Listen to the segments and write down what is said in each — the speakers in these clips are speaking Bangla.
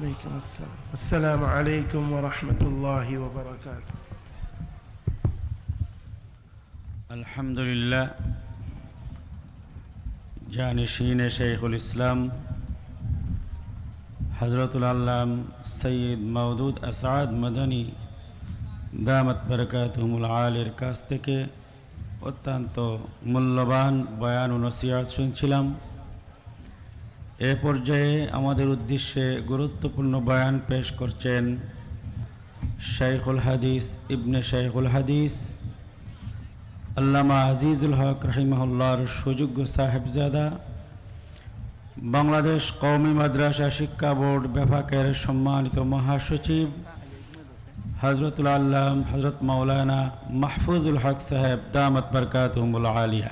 عليكم السلام السلام عليكم ورحمة الله وبركاته আলহামদুলিল্লাহ জানিসিন শেখুল ইসলাম হজরতুল আল্লাম সৈয়দ মওদুদ আসাদ মদনী দামত বরকাতহুমুল আলের কাছ থেকে অত্যন্ত মূল্যবান বয়ান ও নসিহাত শুনছিলাম এ পর্যায়ে আমাদের উদ্দেশ্যে গুরুত্বপূর্ণ বয়ান পেশ করছেন শাইখুল হাদিস, ইবনে শাইখুল হাদিস। আল্লামা আজিজুল হক রহিমহল্লার সুযোগ্য সাহেবজাদা। বাংলাদেশ কওমি মাদ্রাসা শিক্ষা বোর্ড বেফাকের সম্মানিত মহাসচিব হজরতুল আল্লাম হজরত মাওলানা মাহফুজুল হক সাহেব, দামত বরকাতুমুল আলিয়া।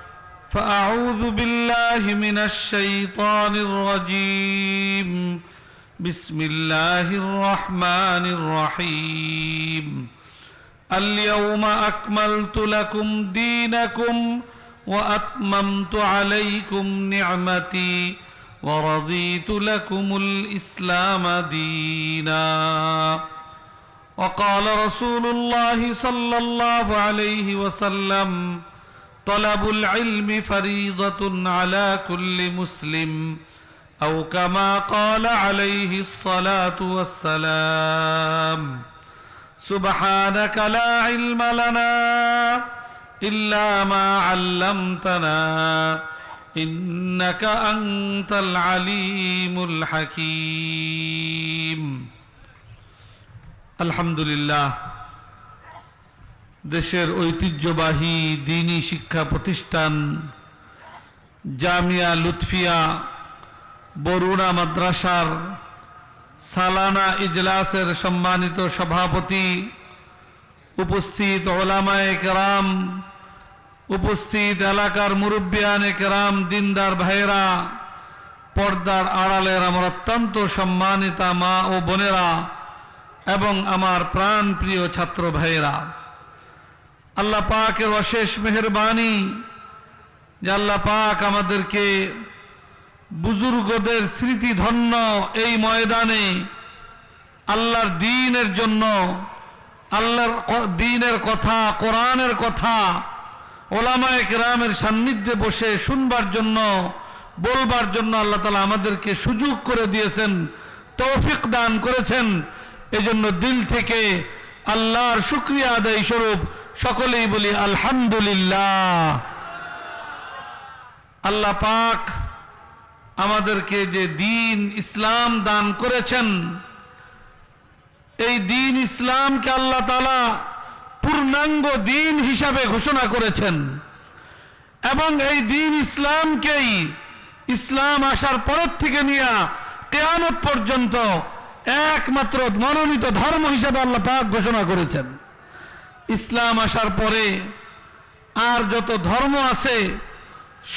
فأعوذ بالله من الشيطان الرجيم بسم الله الرحمن الرحيم اليوم أكملت لكم دينكم وأتممت عليكم نعمتي ورضيت لكم الإسلام دينا وقال رسول الله صلى الله عليه وسلم طلب العلم فريضة على كل مسلم أو كما قال عليه الصلاة والسلام سبحانك لا علم لنا إلا ما علمتنا إنك أنت العليم الحكيم الحمد لله দেশের ঐতিহ্যবাহী দিনী শিক্ষা প্রতিষ্ঠান জামিয়া লুৎফিয়া বরুণা মাদ্রাসার সালানা ইজলাসের সম্মানিত সভাপতি উপস্থিত ওলামায়ে কেরাম, উপস্থিত এলাকার মুরব্বিয়ানে কেরাম, দিনদার ভাইয়েরা, পর্দার আড়ালের আমার অত্যন্ত সম্মানিতা মা ও বোনেরা এবং আমার প্রাণ প্রিয় ছাত্র ভাইয়েরা। আল্লাহ পাকের অশেষ মেহরবানি যে আল্লাহ পাক আমাদেরকে বুজুর্গদের স্মৃতি ধন্য এই ময়দানে আল্লাহর দিনের জন্য, আল্লাহর দিনের কথা, কোরআনের কথা ওলামায়ে কেরামের সান্নিধ্যে বসে শুনবার জন্য, বলবার জন্য আল্লাহ তালা আমাদেরকে সুযোগ করে দিয়েছেন, তৌফিক দান করেছেন। এজন্য দিল থেকে আল্লাহর শুক্রিয়া আদায় স্বরূপ সকলেই বলি, আলহামদুলিল্লাহ। আল্লাহ পাক আমাদেরকে যে দিন ইসলাম দান করেছেন, এই দিন ইসলামকে আল্লাহ তালা পূর্ণাঙ্গ দিন হিসাবে ঘোষণা করেছেন এবং এই দিন ইসলামকেই ইসলাম আসার পরের থেকে নিয়ে কেয়ামত পর্যন্ত একমাত্র মনোনীত ধর্ম হিসাবে আল্লাহ পাক ঘোষণা করেছেন। ইসলাম আসার পরে আর যত ধর্ম আছে,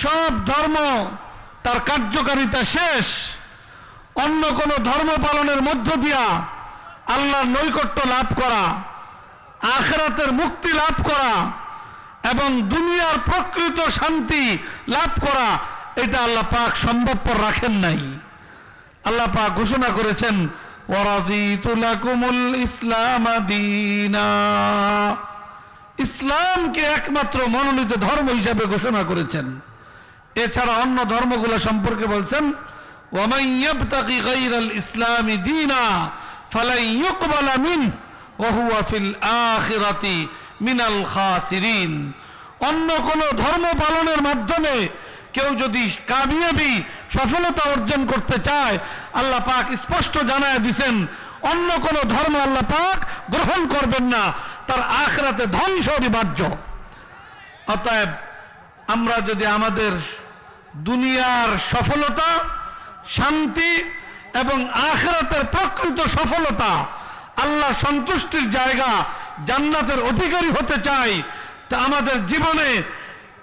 সব ধর্ম তার কার্যকারিতা শেষ। অন্য কোন ধর্ম পালনের মধ্য দিয়া আল্লাহর নৈকট্য লাভ করা, আখেরাতের মুক্তি লাভ করা এবং দুনিয়ার প্রকৃত শান্তি লাভ করা, এটা আল্লাহ পাক সম্ভবপর রাখেন নাই। আল্লাহ পাক ঘোষণা করেছেন ওয়ারাদিতু লাকুমুল ইসলাম দীনা ইসলামকে একমাত্র মনোনীত ধর্ম হিসাবে ঘোষণা করেছেন। এছাড়া অন্য ধর্মগুলো সম্পর্কে বলছেন ইয়াবতাগি দীনা মিনাল খাসিরিন। অন্য কোন ধর্ম পালনের মাধ্যমে কেউ যদি কামিয়াবি সফলতা অর্জন করতে চায়, আল্লাহ পাক স্পষ্ট জানায় দিছেন, অন্য কোন ধর্ম আল্লাহ পাক গ্রহণ করবেন না, তার আখরাতে ধ্বংস অনিবার্য অতএব আমরা যদি আমাদের দুনিয়ার সফলতা, শান্তি এবং আখরাতের প্রকৃত সফলতা আল্লাহ সন্তুষ্টির জায়গা জান্নাতের অধিকারী হতে চাই, তা আমাদের জীবনে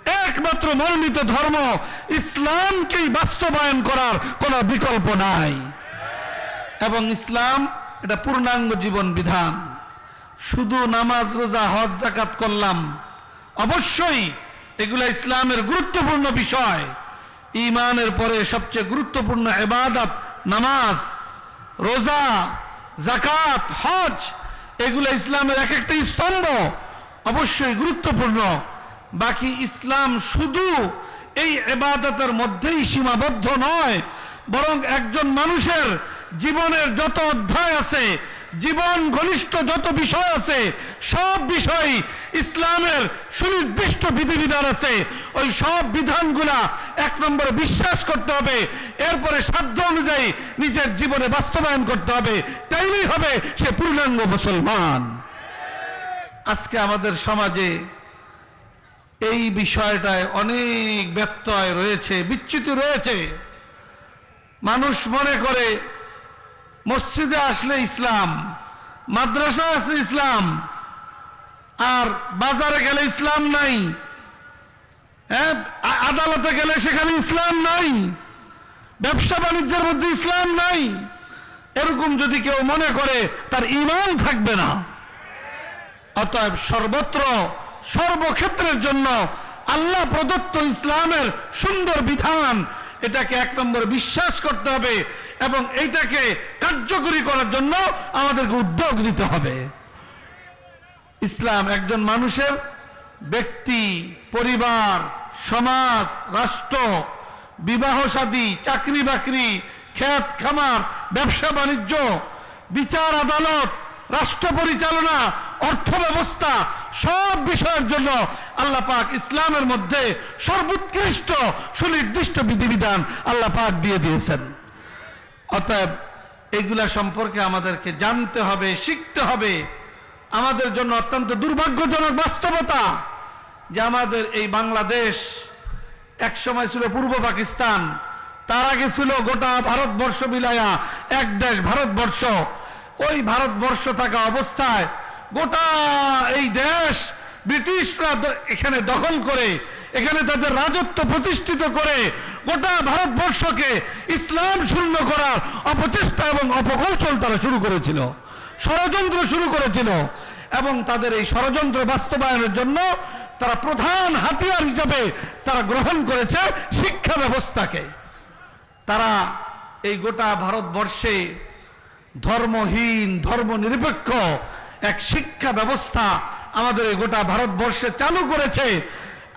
একমাত্র মনোনীত ধর্ম ইসলামকেই বাস্তবায়ন করার কোনো বিকল্প নাই। এবং ইসলাম এটা পূর্ণাঙ্গ জীবন বিধান। শুধু নামাজ, রোজা, হজ জাকাত করলাম। অবশ্যই এগুলো ইসলামের গুরুত্বপূর্ণ বিষয়। ইমানের পরে সবচেয়ে গুরুত্বপূর্ণ এবাদত নামাজ, রোজা জাকাত হজ, এগুলো ইসলামের এক একটা স্তম্ভ অবশ্যই গুরুত্বপূর্ণ। বাকি ইসলাম শুধু এই এবাদতের মধ্যেই সীমাবদ্ধ নয়, বরং একজন মানুষের জীবনের যত অধ্যায় আছে, জীবন ঘনিষ্ঠ যত বিষয় আছে, সব বিষয় ইসলামের সুনির্দিষ্ট বিধিবিধান আছে। ওই সব বিধানগুলা এক নম্বরে বিশ্বাস করতে হবে, এরপরে সাধ্য অনুযায়ী নিজের জীবনে বাস্তবায়ন করতে হবে। তাইলেই হবে সে পূর্ণাঙ্গ মুসলমান। আজকে আমাদের সমাজে এই বিষয়টায় অনেক ব্যত্যয় রয়েছে, বিচ্যুতি রয়েছে। মানুষ মনে করে, মসজিদে আসলে ইসলাম, মাদ্রাসা আসলে ইসলাম, আর বাজারে গেলে ইসলাম নাই হ্যাঁ আদালতে গেলে সেখানে ইসলাম নাই, ব্যবসা বাণিজ্যের মধ্যে ইসলাম নাই। এরকম যদি কেউ মনে করে, তার ইমান থাকবে না। অতএব সর্বত্র সর্বক্ষেত্রের জন্য আল্লাহ প্রদত্ত ইসলামের সুন্দর বিধান। এটাকে এক নম্বর বিশ্বাস করতে হবে এবং এইটাকে কার্যকরী করার জন্য আমাদেরকে উদ্যোগ দিতে হবে। ইসলাম একজন মানুষের ব্যক্তি, পরিবার, সমাজ, রাষ্ট্র বিবাহ শাদী চাকরি বাকরি ক্ষেত খামার ব্যবসা বাণিজ্য বিচার আদালত রাষ্ট্র পরিচালনা অর্থ ব্যবস্থা সব বিষয়ের জন্য আল্লাহ পাক ইসলামের মধ্যে সর্বোৎকৃষ্ট সুনির্দিষ্ট বিধিবিধান আল্লাহ পাক দিয়ে দিয়েছেন। অতএব এইগুলা সম্পর্কে আমাদেরকে জানতে হবে, শিখতে হবে। আমাদের জন্য অত্যন্ত দুর্ভাগ্যজনক বাস্তবতা যে আমাদের এই বাংলাদেশ এক সময় ছিল পূর্ব পাকিস্তান, তার আগে ছিল গোটা ভারতবর্ষ মিলায়া এক দেশ ভারতবর্ষ। ওই ভারতবর্ষ থাকা অবস্থায় গোটা এই দেশ ব্রিটিশরা এখানে দখল করে, এখানে তাদের রাজত্ব প্রতিষ্ঠিত করে, গোটা ভারতবর্ষকে ইসলাম শূন্য করার অপচেষ্টা এবং অপকৌশল তারা শুরু করেছিল, ষড়যন্ত্র শুরু করেছিল এবং তাদের এই ষড়যন্ত্র বাস্তবায়নের জন্য তারা প্রধান হাতিয়ার হিসাবে তারা গ্রহণ করেছে শিক্ষা ব্যবস্থাকে। তারা এই গোটা ভারতবর্ষে ধর্মহীন, ধর্মনিরপেক্ষ এক শিক্ষা ব্যবস্থা আমাদের গোটা ভারতবর্ষে চালু করেছে।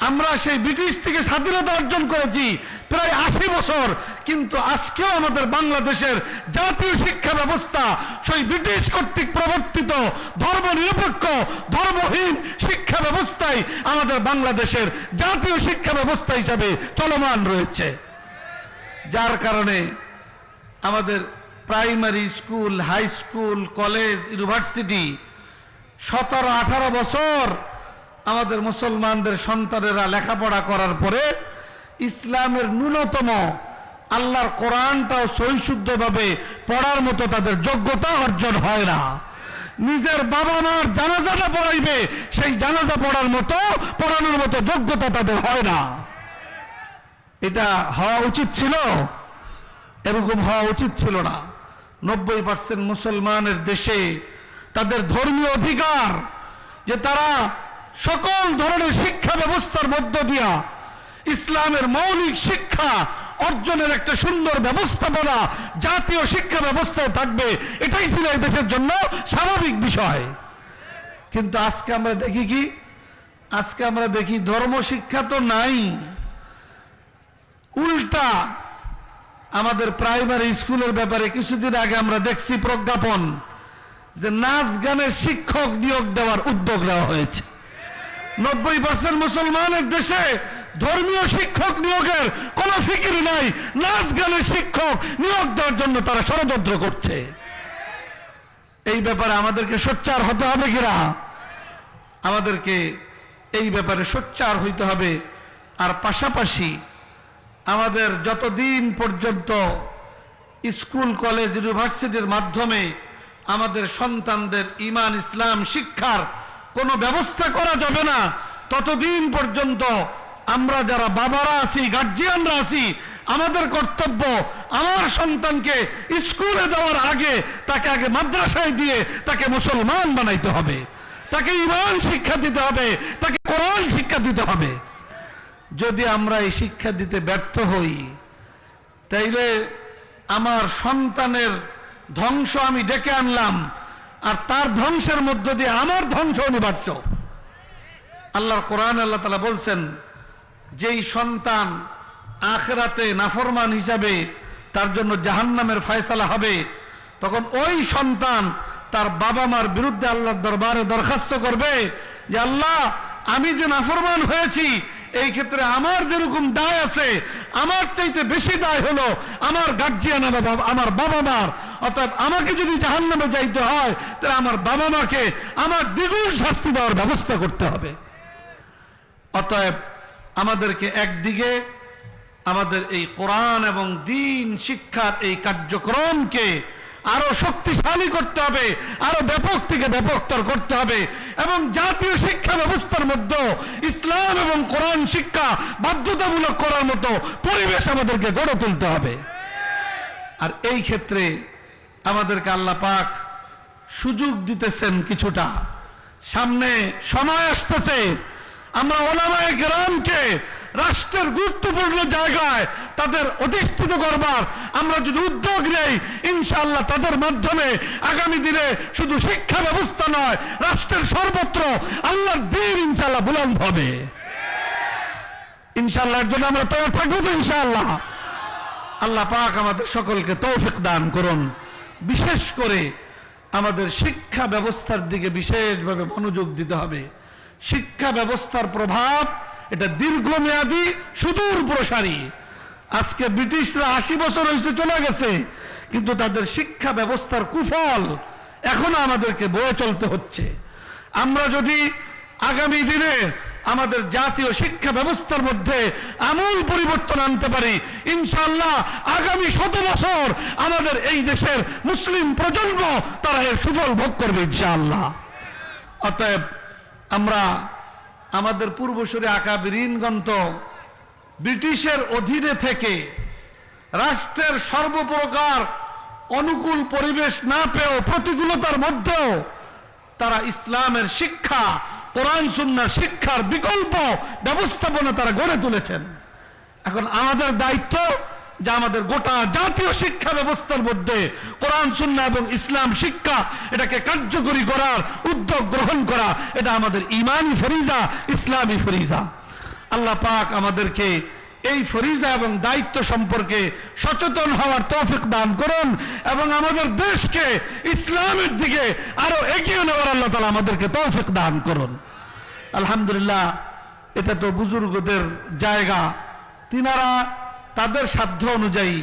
আমরা সেই ব্রিটিশ থেকে স্বাধীনতা অর্জন করেছি প্রায় আশি বছর। কিন্তু আজকেও আমাদের বাংলাদেশের জাতীয় শিক্ষা ব্যবস্থা, সেই ব্রিটিশ কর্তৃক প্রবর্তিত ধর্ম নিরপেক্ষ ধর্মহীন শিক্ষা ব্যবস্থাই আমাদের বাংলাদেশের জাতীয় শিক্ষা ব্যবস্থা হিসাবে চলমান রয়েছে। যার কারণে আমাদের primary school, high school, college, university সতেরো, আঠারো বছর আমাদের মুসলমানদের সন্তানেরা লেখাপড়া করার পরে ইসলামের ন্যূনতম আল্লাহর কোরআনটাও সহিশুদ্ধভাবে পড়ার মতো তাদের যোগ্যতা অর্জন হয় না। নিজের বাবা মার জানাজাটা পড়াইবে, সেই জানাজা পড়ার মতো, পড়ানোর মতো যোগ্যতা তাদের হয় না। এটা হওয়া উচিত ছিল, এরকম হওয়া উচিত ছিল না। নব্বই পার্সেন্ট মুসলমানের দেশে তাদের ধর্মীয় অধিকার, যে তারা সকল ধরনের শিক্ষা ব্যবস্থার মধ্য দিয়া ইসলামের মৌলিক শিক্ষা অর্জনের একটা সুন্দর ব্যবস্থাপনা, জাতীয় শিক্ষা ব্যবস্থায় থাকবে, এটাই ছিল এই দেশের জন্য স্বাভাবিক বিষয়। কিন্তু আজকে আমরা দেখি কি? আজকে আমরা দেখি ধর্ম শিক্ষা তো নাই। উল্টা আমাদের প্রাইমারি স্কুলের ব্যাপারে কিছুদিন আগে আমরা দেখছি প্রজ্ঞাপন। যে নাচ গানের শিক্ষক নিয়োগ দেওয়ার উদ্যোগ নেওয়া হয়েছে। নব্বই পার্সেন্ট মুসলমানের দেশে ধর্মীয় শিক্ষক নিয়োগের কোনো ফিকির নাই। নাচ গানের শিক্ষক নিয়োগ দেওয়ার জন্য তারা ষড়যন্ত্র করছে। এই ব্যাপারে আমাদেরকে সোচ্চার হতে হবে কিনা? আমাদেরকে এই ব্যাপারে সোচ্চার হইতে হবে। আর পাশাপাশি আমাদের যতদিন পর্যন্ত স্কুল, কলেজ, ইউনিভার্সিটির মাধ্যমে আমাদের সন্তানদের ইমান, ইসলাম, শিক্ষার কোনো ব্যবস্থা করা যাবে না। ততদিন পর্যন্ত আমরা যারা বাবারা আছি গার্জিয়ানরা আছি, আমাদের কর্তব্য আমার সন্তানকে স্কুলে দেওয়ার আগে তাকে আগে মাদ্রাসায় দিয়ে তাকে মুসলমান বানাইতে হবে। তাকে ইমান শিক্ষা দিতে হবে, তাকে কোরআন শিক্ষা দিতে হবে। যদি আমরা এই শিক্ষা দিতে ব্যর্থ হই, তাইলে আমার সন্তানের ধ্বংস আমি ডেকে আনলাম, আর তার ধ্বংসের মধ্য দিয়ে আমার ধ্বংস অনিবার্য। আল্লাহর কোরআন আল্লাহ তালা বলছেন, যেই সন্তান আখরাতে নাফরমান হিসাবে তার জন্য জাহান্নামের ফয়সালা হবে, তখন ওই সন্তান তার বাবা মার বিরুদ্ধে আল্লাহর দরবারে দরখাস্ত করবে যে, আল্লাহ, আমি যে নাফরমান হয়েছি, এই ক্ষেত্রে আমার যেরকম দায় আছে, আমার চাইতে বেশি দায় হলো আমার গার্জিয়ান আমার বাবা মার অর্থাৎ আমাকে যদি জাহান্নামে যাইতে হয়, তাহলে আমার বাবা মাকে আমার দ্বিগুণ শাস্তি দেওয়ার ব্যবস্থা করতে হবে। অতএব আমাদেরকে একদিকে আমাদের এই কোরআন এবং দিন, শিক্ষার এই কার্যক্রমকে আরও শক্তিশালী করতে হবে, আরও ব্যাপক থেকে ব্যাপকতর করতে হবে এবং জাতীয় শিক্ষা ব্যবস্থার মধ্যে ইসলাম এবং কোরআন শিক্ষা বাধ্যতামূলক করার মতো পরিবেশ আমাদেরকে গড়ে তুলতে হবে। আর এই ক্ষেত্রে আমাদেরকে আল্লাহ পাক সুযোগ দিতেছেন কিছুটা। সামনে সময় আসতেছে। আমরা ওলামায়ে গ্রামকে রাষ্ট্রের গুরুত্বপূর্ণ জায়গায় তাদের অধিষ্ঠিত করবার আমরা যদি উদ্যোগ নেই, ইনশাআল্লাহ তাদের মাধ্যমে আগামী দিনে শুধু শিক্ষা ব্যবস্থা নয়, রাষ্ট্রের সর্বত্র আল্লাহর দিন ইনশাআল্লাহ বুলন্দ হবে। ইনশাআল্লাহ এর জন্য আমরা তৈরি থাকব তো ইনশাআল্লাহ। আল্লাহ পাক আমাদের সকলকে তৌফিক দান করুন। বিশেষ করে আমাদের শিক্ষা ব্যবস্থার দিকে বিশেষভাবে মনোযোগ দিতে হবে। শিক্ষা ব্যবস্থার প্রভাব এটা দীর্ঘমেয়াদী, সুদূর প্রসারী। আজকে ব্রিটিশরা আশি বছর হয়েছে চলে গেছে, কিন্তু তাদের শিক্ষা ব্যবস্থার কুফল এখনও আমাদেরকে বয়ে চলতে হচ্ছে। আমরা যদি আগামী দিনে আমাদের জাতীয় শিক্ষা ব্যবস্থার মধ্যে আমূল পরিবর্তন আনতে পারি। ইনশাল্লাহ আগামী শত বছর আমাদের এই দেশের মুসলিম প্রজন্ম তারা এর সুফল ভোগ করবে ইনশাআল্লাহ। অতএব আমরা আমাদের পূর্বসূরে আঁকা বীরিনগন্ত ব্রিটিশের অধীনে থেকে রাষ্ট্রের সর্বপ্রকার অনুকূল পরিবেশ না পেয়েও প্রতিকূলতার মধ্যেও তারা ইসলামের শিক্ষা কোরআন সুন্নার শিক্ষার বিকল্প ব্যবস্থাপনা তারা গড়ে তুলেছেন। এখন আমাদের দায়িত্ব যে আমাদের গোটা জাতীয় শিক্ষা ব্যবস্থার মধ্যে কোরআন সুন্না এবং ইসলাম শিক্ষা এটাকে কার্যকরী করার উদ্যোগ গ্রহণ করা, এটা আমাদের ইমানি ফরিজা, ইসলামী ফরিজা। আল্লাহ পাক আমাদেরকে এই ফরিজা এবং দায়িত্ব সম্পর্কে সচেতন হওয়ার তৌফিক দান করুন এবং আমাদের দেশকে ইসলামের দিকে আরও এগিয়ে নেওয়ার আল্লাহ তালা আমাদেরকে তৌফিক দান করুন। আলহামদুলিল্লাহ, এটা তো বুজুর্গদের জায়গা। তিনারা তাদের সাধ্য অনুযায়ী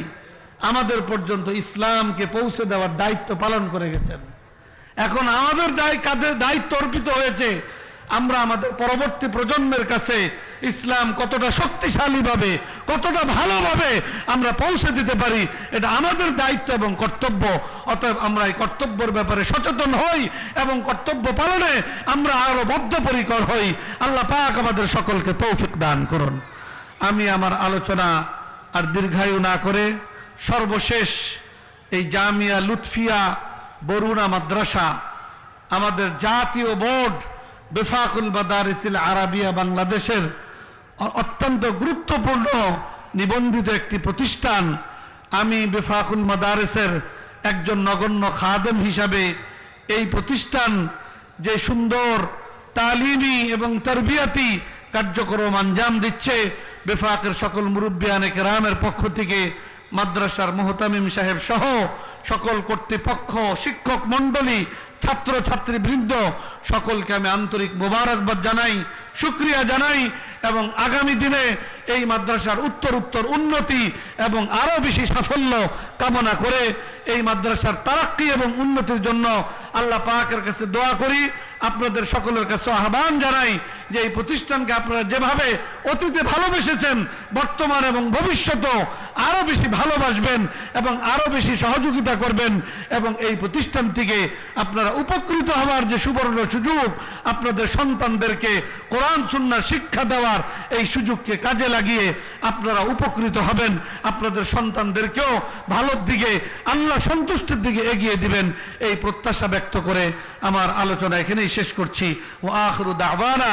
আমাদের পর্যন্ত ইসলামকে পৌঁছে দেওয়ার দায়িত্ব পালন করে গেছেন। এখন আমাদের দায় কাদের দায়িত্ব অর্পিত হয়েছে? আমরা আমাদের পরবর্তী প্রজন্মের কাছে ইসলাম কতটা শক্তিশালীভাবে, কতটা ভালোভাবে আমরা পৌঁছে দিতে পারি, এটা আমাদের দায়িত্ব এবং কর্তব্য। অতএব আমরা এই কর্তব্যের ব্যাপারে সচেতন হই এবং কর্তব্য পালনে আমরা আরও বদ্ধপরিকর হই। আল্লাহ পাক আমাদের সকলকে তৌফিক দান করুন। আমি আমার আলোচনা আর দীর্ঘায়ু না করে সর্বশেষ এই জামিয়া লুৎফিয়া বরুণা মাদ্রাসা, আমাদের জাতীয় বোর্ড বেফাকুল বাদারিসিল আরাবিয়া বাংলাদেশের অত্যন্ত গুরুত্বপূর্ণ নিবন্ধিত একটি প্রতিষ্ঠান। আমি বেফাকুল মাদারেসের একজন নগণ্য খাদেম হিসাবে এই প্রতিষ্ঠান যে সুন্দর তালিমি এবং তরবিয়াতি কার্যক্রম আঞ্জাম দিচ্ছে, বেফাকের সকল মুরব্বিয়ানে কেরামের পক্ষ থেকে মাদ্রাসার মোহতামিম সাহেব সহ সকল কর্তৃপক্ষ, শিক্ষক মণ্ডলী ছাত্র ছাত্রী বৃন্দ সকলকে আমি আন্তরিক মোবারকবাদ জানাই, শুক্রিয়া জানাই এবং আগামী দিনে এই মাদ্রাসার উত্তর উত্তর উন্নতি এবং আরও বেশি সাফল্য কামনা করে এই মাদ্রাসার তারাক্কি এবং উন্নতির জন্য আল্লাহ পাকের কাছে দোয়া করি। আপনাদের সকলের কাছে আহ্বান জানাই যে এই প্রতিষ্ঠানকে আপনারা যেভাবে অতীতে ভালোবেসেছেন, বর্তমান এবং ভবিষ্যতেও আরও বেশি ভালোবাসবেন এবং আরও বেশি সহযোগিতা করবেন এবং এই প্রতিষ্ঠান থেকে আপনারা উপকৃত হওয়ার যে সুবর্ণ সুযোগ আপনাদের সন্তানদেরকে কোরআন সুন্নার শিক্ষা দেওয়ার এই সুযোগকে কাজে লাগিয়ে আপনারা উপকৃত হবেন। আপনাদের সন্তানদেরকেও ভালোর দিকে, আল্লাহ সন্তুষ্টির দিকে এগিয়ে দিবেন এই প্রত্যাশা ব্যক্ত করে আমার আলোচনা এখানেই শেষ করছি। ও আখরু দাওয়ানা